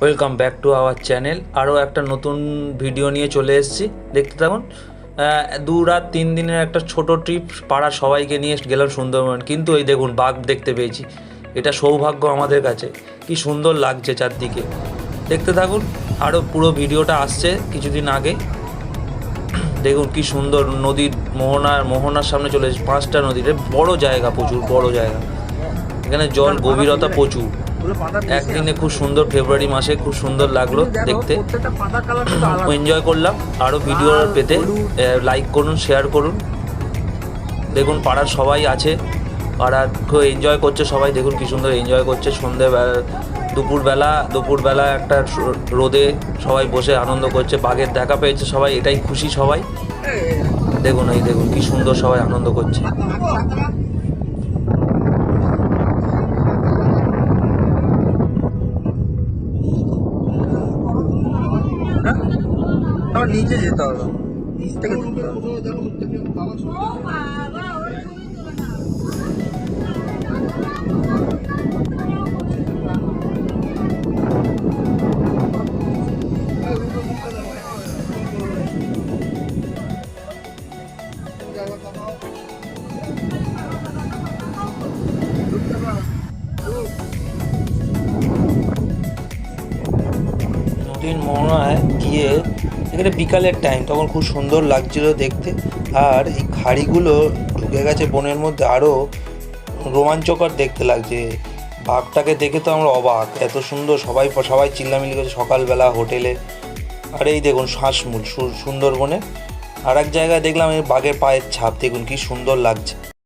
Welcome back to our channel আরও একটা নতুন ভিডিও নিয়ে চলে এসেছি। দেখতে থাকুন। দু রাত তিন দিনের একটা ছোট ট্রিপ পাড়ার সবাইকে নিয়ে গেলাম সুন্দরবন। কিন্তু এই দেখুন বাঘ দেখতে পেয়েছি। এটা সৌভাগ্য আমাদের কাছে। কি সুন্দর লাগছে চারদিকে। দেখতে থাকুন আরও পুরো ভিডিওটা আসছে কিছুদিন আগে। দেখুন কি সুন্দর নদীর মোহনার মোহনার সামনে চলে এসেছে। পাঁচটা নদীর বড় জায়গা প্রচুর বড় জায়গা। এখানে জল গভীরতা প্রচুর। একদিনে খুব সুন্দর ফেব্রুয়ারি মাসে খুব সুন্দর লাগল দেখতে। এনজয় করলাম। আরও ভিডিও পেতে লাইক করুন শেয়ার করুন। দেখুন পাড়ার সবাই আছে। পাড়ার খুব এনজয় করছে সবাই। দেখুন কি সুন্দর এনজয় করছে। সন্ধেবেলা দুপুরবেলা দুপুরবেলা একটা রোদে সবাই বসে আনন্দ করছে। বাঘের দেখা পেয়েছে সবাই এটাই খুশি সবাই। দেখুন এই দেখুন কি সুন্দর সবাই আনন্দ করছে। আমার নিচে যেতে হবে। নিচ থেকে যেতে হবে। নদীর মোহনায় গিয়ে এখানে বিকালের টাইম তখন খুব সুন্দর লাগছিল দেখতে। আর এই খাড়িগুলো ঢুকে গেছে বনের মধ্যে আরও রোমাঞ্চকর দেখতে লাগছে। বাঘটাকে দেখে তো আমরা অবাক, এত সুন্দর সবাই সবাই চিল্লামিল্লি করছে সকালবেলা হোটেলে। আর এই দেখুন শ্বাসমূল সুন্দরবনে। আর এক জায়গায় দেখলাম এই বাঘের পায়ের ছাপ, দেখুন কি সুন্দর লাগছে।